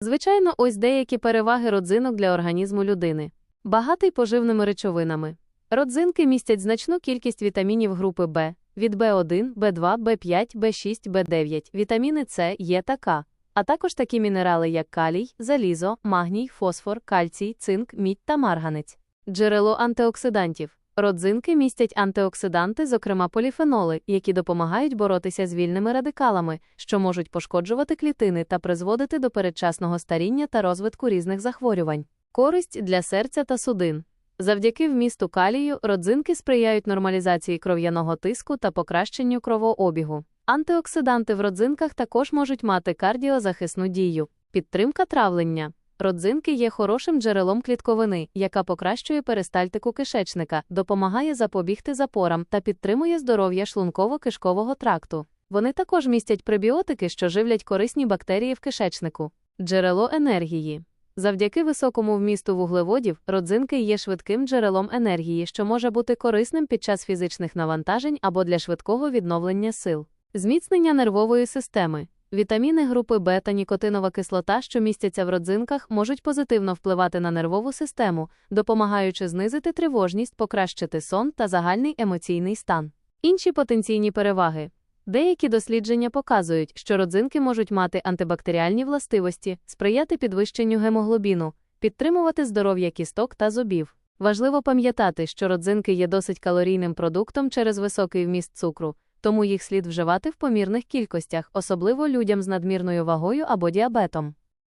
Звичайно, ось деякі переваги родзинок для організму людини. Багатий поживними речовинами. Родзинки містять значну кількість вітамінів групи В, від В1, В2, В5, В6, В9, вітаміни С, Е та К, а також такі мінерали, як калій, залізо, магній, фосфор, кальцій, цинк, мідь та марганець. Джерело антиоксидантів. Родзинки містять антиоксиданти, зокрема поліфеноли, які допомагають боротися з вільними радикалами, що можуть пошкоджувати клітини та призводити до передчасного старіння та розвитку різних захворювань. Користь для серця та судин. Завдяки вмісту калію родзинки сприяють нормалізації кров'яного тиску та покращенню кровообігу. Антиоксиданти в родзинках також можуть мати кардіозахисну дію. Підтримка травлення. Родзинки є хорошим джерелом клітковини, яка покращує перистальтику кишечника, допомагає запобігти запорам та підтримує здоров'я шлунково-кишкового тракту. Вони також містять пребіотики, що живлять корисні бактерії в кишечнику. Джерело енергії. Завдяки високому вмісту вуглеводів, родзинки є швидким джерелом енергії, що може бути корисним під час фізичних навантажень або для швидкого відновлення сил. Зміцнення нервової системи. Вітаміни групи Б та нікотинова кислота, що містяться в родзинках, можуть позитивно впливати на нервову систему, допомагаючи знизити тривожність, покращити сон та загальний емоційний стан. Інші потенційні переваги. Деякі дослідження показують, що родзинки можуть мати антибактеріальні властивості, сприяти підвищенню гемоглобіну, підтримувати здоров'я кісток та зубів. Важливо пам'ятати, що родзинки є досить калорійним продуктом через високий вміст цукру, тому їх слід вживати в помірних кількостях, особливо людям з надмірною вагою або діабетом.